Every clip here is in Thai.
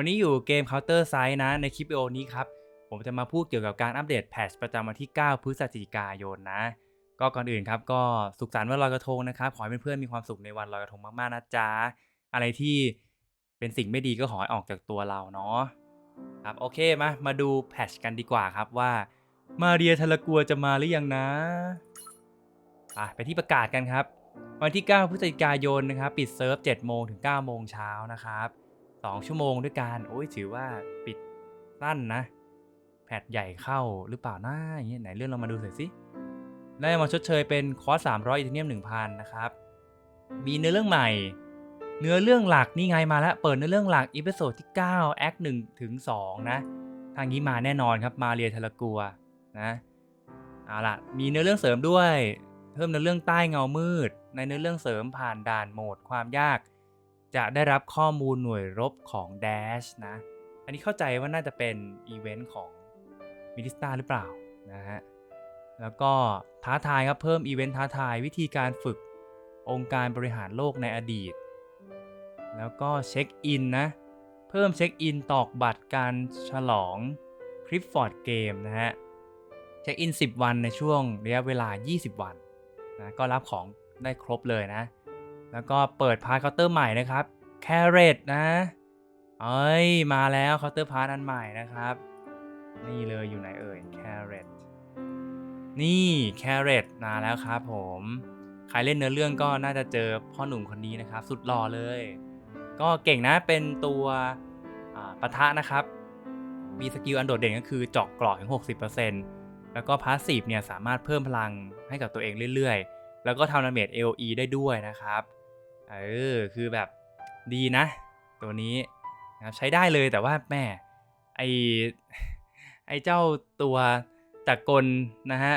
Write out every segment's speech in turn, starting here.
วันนี้อยู่เกม Counter s i ซ e นะในคลิปวิดีโอนี้ครับ ผมจะมาพูดเกี่ยวกับการอัปเดตแพทชประจำวันที่ 9 พฤศจิกายนนะ ก็ก่อนอื่นครับก็สุขสันต์วันลอยกระทงนะครับ ขอให้เพื่อนๆมีความสุขในวันลอยกระทงมากๆนะจ๊ะ อะไรที่เป็นสิ่งไม่ดีก็ขอให้ออกจากตัวเราเนาะครับโอเคมามาดูแพทชกันดีกว่าครับว่ามาเรียทารากัวจะมาหรือยังนะอะไปที่ประกาศกันครับ วันที่ 9 พฤศจิกายนนะครับ ปิดเซิร์ฟ 7 โมงถึง 9 โมงเช้านะครับ 2 ชั่วโมงด้วยกันโอ้ยถือว่าปิดสั้นนะ แพทใหญ่เข้าหรือเปล่านะอย่างเงี้ยไหนเรื่องเรามาดูหน่อยสิได้มาชดเชยเป็นคอร์ส300อีเทเนียม1,000 นะครับ มีเนื้อเรื่องใหม่ เนื้อเรื่องหลักนี่ไงมาแล้ว เปิดเนื้อเรื่องหลักอีพิโซดที่9แอค1ถึง2นะ ทางนี้มาแน่นอนครับมาเรียทารากัวนะเอาล่ะ มีเนื้อเรื่องเสริมด้วย เพิ่มเนื้อเรื่องใต้เงามืด ในเนื้อเรื่องเสริมผ่านด่านโหมดความยาก จะได้รับข้อมูลหน่วยรบของ Dash นะ อันนี้เข้าใจว่าน่าจะเป็นอีเวนต์ของมิลิสตาหรือเปล่านะฮะ แล้วก็ท้าทายครับเพิ่มอีเวนต์ท้าทายวิธีการฝึกองค์การบริหารโลกในอดีต แล้วก็เช็คอินนะ เพิ่มเช็คอินตอกบัตรการฉลองคริปฟอร์ดเกมนะฮะ เช็คอิน 10 วันในช่วงระยะเวลา 20 วันนะก็รับของได้ครบเลยนะ แล้วก็เปิดพาร์ทเคาน์เตอร์ใหม่นะครับแคเรตนะ เอ้ย มาแล้วเคาน์เตอร์พาร์ทอันใหม่นะครับ นี่เลยอยู่ไหนเอ่ยแคเรตนี่แคเรตมาแล้วครับผม ใครเล่นเนื้อเรื่องก็น่าจะเจอพ่อหนุ่มคนนี้นะครับ สุดหล่อเลย ก็เก่งนะเป็นตัวปะทะนะครับ มีสกิลอันโดดเด่นก็คือเจาะกราะถึง 60%แล้วก็พาสซีฟเนี่ยสามารถเพิ่มพลังให้กับตัวเองเรื่อยๆ แล้วก็ทำดาเมจ AOE ได้ด้วยนะครับ เออคือแบบดีนะ ตัวนี้นะครับใช้ได้เลยแต่ว่าแม่ไอไอเจ้าตัวจักลนะฮะ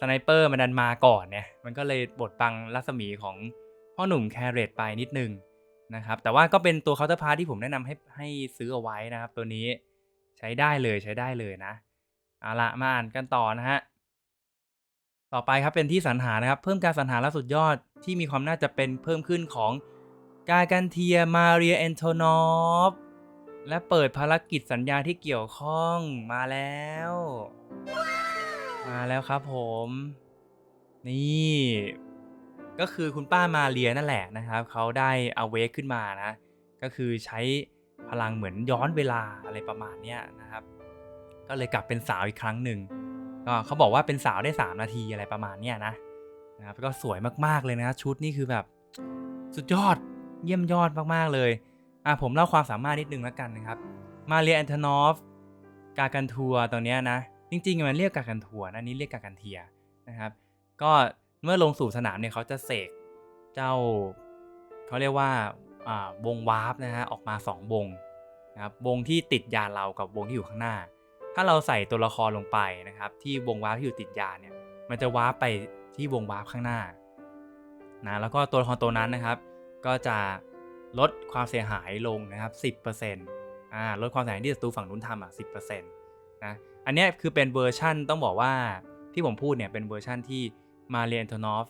สไนเปอร์มันดันมาก่อนเนี่ยมันก็เลยบดบังรัศมีของพ่อหนุ่มแคเรตไปนิดนึงนะครับแต่ว่าก็เป็นตัวเคาน์เตอร์พาร์ที่ผมแนะนำให้ให้ซื้อเอาไว้นะครับ ตัวนี้ใช้ได้เลยใช้ได้เลยนะเอาละมาอ่านกันต่อนะฮะ ต่อไปครับเป็นที่สรรหานะครับเพิ่มการสรรหาล่าสุดยอดที่มีความน่าจะเป็นเพิ่มขึ้นของกากันเทียมาเรียแอนโทนอฟและเปิดภารกิจสัญญาที่เกี่ยวข้องมาแล้ว มาแล้วครับผม นี่ ก็คือคุณป้ามาเรียนั่นแหละนะครับเขาได้เอาเวกขึ้นมานะ ก็คือใช้พลังเหมือนย้อนเวลาอะไรประมาณนี้นะครับ ก็เลยกลับเป็นสาวอีกครั้งหนึ่ง ก็เขาบอกว่าเป็นสาวได้ 3 นาทีอะไรประมาณเนี้ยนะนะครับก็สวยมากๆเลยนะชุดนี่คือแบบสุดยอดเยี่ยมยอดมากๆเลยอะผมเล่าความสามารถนิดนึงแล้วกันนะครับ มาเรียแอนทนอฟกากันทัวตัวเนี้ยนะ จริงๆมันเรียกกากันทัวนะอันนี้เรียกกากันเทียนะครับ ก็เมื่อลงสู่สนามเนี่ยเขาจะเสกเจ้าเขาเรียกว่าอ่าวงวาร์ปนะฮะออกมา 2 วงนะครับวงที่ติดยาเรากับวงที่อยู่ข้างหน้า ถ้าเราใส่ตัวละครลงไปนะครับ ที่วงวาร์ปที่อยู่ติดยาเนี่ย มันจะวาร์ปไปที่วงวาร์ปข้างหน้านะแล้วก็ตัวละครตัวนั้นนะครับ ก็จะลดความเสียหายลงนะครับ 10%อ่าลดความเสียหายที่ศัตรูฝั่งนู้นทำอะ10%นะอันนี้คือเป็นเวอร์ชั่นต้องบอกว่าที่ผมพูดเนี่ยเป็นเวอร์ชั่นที่มาเรียนโทนอฟ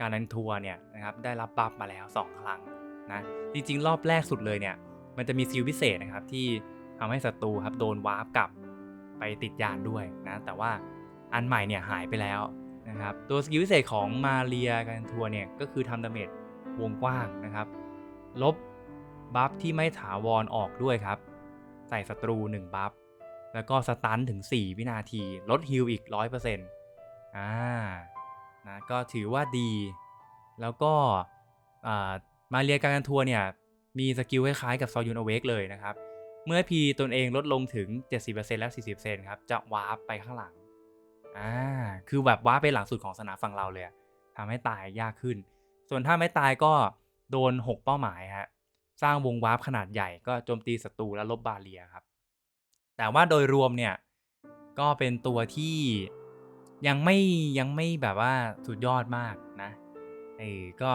การันทัวร์เนี่ยนะครับได้รับบัฟมาแล้ว 2 ครั้งนะจริงๆ รอบแรกสุดเลยเนี่ยมันจะมีซิลพิเศษนะครับที่ทำให้ศัตรูครับโดนวาร์ปกลับ ไปติดยานด้วยนะแต่ว่าอันใหม่เนี่ยหายไปแล้วนะครับตัวสกิลพิเศษของมาเรียการันทัวเนี่ยก็คือทำดาเมจวงกว้างนะครับ ลบบัฟที่ไม่ถาวรออกด้วยครับ ใส่ศัตรู 1 บัฟ แล้วก็สตันถึง 4 วินาที ลดฮิลอีก 100%อ่านะก็ถือว่าดี แล้วก็อ่ามาเรียการันทัวเนี่ย มีสกิลคล้ายๆกับซอยุนอเวกเลยนะครับ เมื่อพีตนเองลดลงถึง 70%และ40%ครับ จะวาร์ปไปข้างหลัง อ่า คือแบบวาร์ปไปหลังสุดของสนามฝั่งเราเลยทำให้ตายยากขึ้น ส่วนถ้าไม่ตายก็โดน 6 เป้าหมายฮะ สร้างวงวาร์ปขนาดใหญ่ก็โจมตีศัตรูและลบบาเรียครับ แต่ว่าโดยรวมเนี่ย ก็เป็นตัวที่ยังไม่ยังไม่แบบว่าสุดยอดมากนะเออก็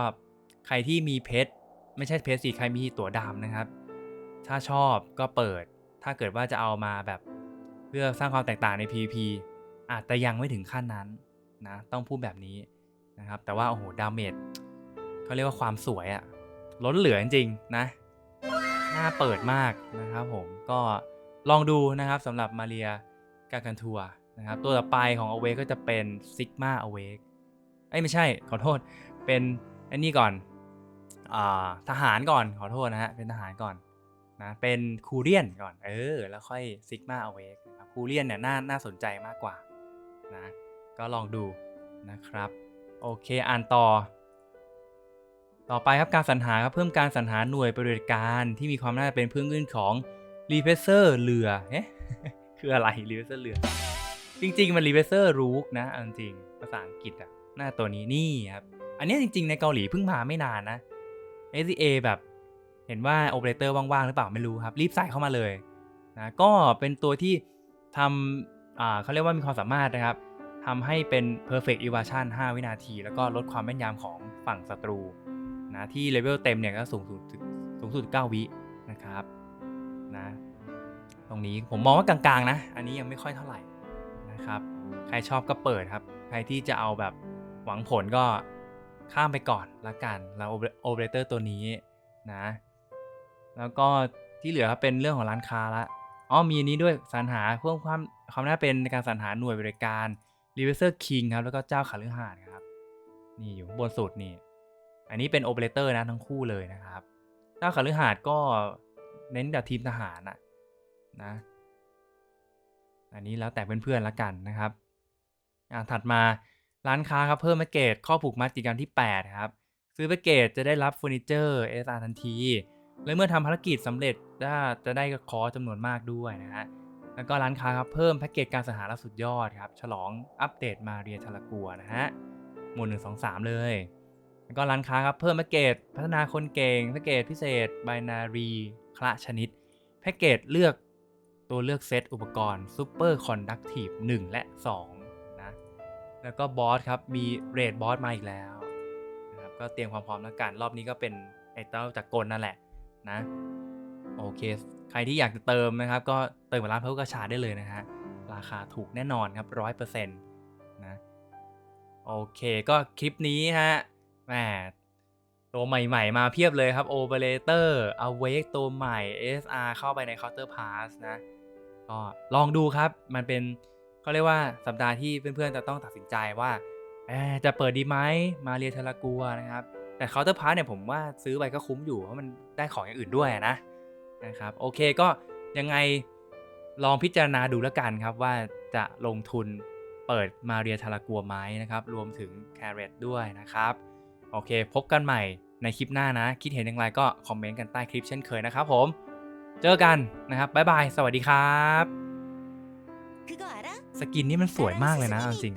ใครที่มีเพชรไม่ใช่เพชรสิใครมีตั๋วดำนะครับ ถ้าชอบก็เปิด ถ้าเกิดว่าจะเอามาแบบเพื่อสร้างความแตกต่างใน PVP อาจจะยังไม่ถึงขั้นนั้นนะต้องพูดแบบนี้นะครับ แต่ว่าโอ้โหดาเมจเขาเรียกว่าความสวยอะล้นเหลือจริงๆนะน่าเปิดมากนะครับผมก็ลองดูนะครับสำหรับมาเรียกากันทัวนะครับตัวต่อไปของ Awake ก็จะเป็น Sigma Awake เอ้ยไม่ใช่ขอโทษเป็นอันนี้ก่อนอทหารก่อนขอโทษนะฮะเป็นทหารก่อน นะเป็นคูเรียนก่อนเออแล้วค่อย Sigma Awake นะครับคูเรียนเนี่ยน่าน่าสนใจมากกว่านะก็ลองดูนะครับ โอเคอ่านต่อ ต่อไปครับการสรรหาครับเพิ่มการสรรหาหน่วยปฏิบัติการที่มีความน่าจะเป็นเพื่อนขึ้นของ r e p r e s s o r เรือเอ๊ะคืออะไร r e p r e s s o r เรือ จริง ๆ มัน r e p r e s s o r รูกนะเอาจริงภาษาอังกฤษอะหน้าตัวนี้นี่ครับ อันนี้จริง ๆ ในเกาหลีเพิ่งมาไม่นานนะ SCA แบบ เห็นว่าโอเปอเรเตอร์ว่างๆหรือเปล่าไม่รู้ครับ รีบใส่เข้ามาเลยนะก็เป็นตัวที่ทำเขาเรียกว่ามีความสามารถนะครับทำให้เป็น perfect evasion 5 วินาที แล้วก็ลดความแม่นยำของฝั่งศัตรูนะที่เลเวลเต็มเนี่ยก็สูงสุดถึงสูงสุด 9 วินะครับนะตรงนี้ผมมองว่ากลางๆนะ อันนี้ยังไม่ค่อยเท่าไหร่นะครับ ใครชอบก็เปิดครับ ใครที่จะเอาแบบหวังผลก็ข้ามไปก่อนละกัน แล้วโอเปอเรเตอร์ตัวนี้นะ แล้วก็ที่เหลือครับเป็นเรื่องของร้านค้าละอ๋อมีนี้ด้วยสรรหาเพิ่มความความน่าเป็นในการสรรหาหน่วยบริการ r e v e r s e r King ครับ แล้วก็เจ้าขาลือหาดครับ นี่อยู่บนสุดนี่ อันนี้เป็นโอเปอเรเตอร์นะทั้งคู่เลยนะครับ เจ้าขาลือหาดก็เน้นแบบทีมทหารนะนะ อันนี้แล้วแต่เพื่อนๆละกันนะครับ อ่าถัดมาร้านค้าครับเพิ่มแพ็กเกจข้อผูกมัดกิจกรรมที่ 8 ครับ ซื้อแพ็กเกจจะได้รับเฟอร์นิเจอร์ SR ทันที และเมื่อทำภารกิจสำเร็จจะจะได้คอจำนวนมากด้วยนะฮะแล้วก็ร้านค้าครับเพิ่มแพ็กเกจการสังหาระสุดยอดครับ ฉลองอัปเดตมาเรียทารากัวนะฮะหมวดหนึ่งสองสามเลย แล้วก็ร้านค้าครับเพิ่มแพ็กเกจพัฒนาคนเก่งแพ็กเกจพิเศษไบนารีคละชนิดแพ็กเกจเลือกตัวเลือกเซตอุปกรณ์ Super Conductive 1และ2นะแล้วก็บอสครับมีเรดบอสมาอีกแล้วนะครับก็เตรียมความพร้อมแล้วกันรอบนี้ก็เป็นไอเต้าจากกลนั่นแหละ นะ โอเค ใครที่อยากจะเติมนะครับ ก็เติมกับร้านเพิ่มกระชาได้เลยนะฮะ ราคาถูกแน่นอนครับร้อยเปอร์เซ็นต์นะ โอเค ก็คลิปนี้ฮะแหมตัวใหม่ๆ มาเพียบเลยครับ Operator Awake ตัวใหม่ SR เข้าไปใน Counter Pass นะ ก็ลองดูครับ มันเป็นเขาเรียกว่าสัปดาห์ที่เพื่อนๆ จะต้องตัดสินใจว่าจะเปิดดีไหมมาเรียทารากัวนะครับ แต่เคาน์เตอร์พาร์ทเนี่ยผมว่าซื้อไปก็คุ้มอยู่เพราะมันได้ของอย่างอื่นด้วยนะนะครับโอเคก็ยังไงลองพิจารณาดูแล้วกันครับว่าจะลงทุนเปิดมาเรียทาลากัวไหมนะครับ รวมถึงแครอทด้วยนะครับ โอเค พบกันใหม่ในคลิปหน้านะ คิดเห็นอย่างไรก็คอมเมนต์กันใต้คลิปเช่นเคยนะครับผม เจอกันนะครับ บ๊ายบาย สวัสดีครับ สกินนี่มันสวยมากเลยนะจริง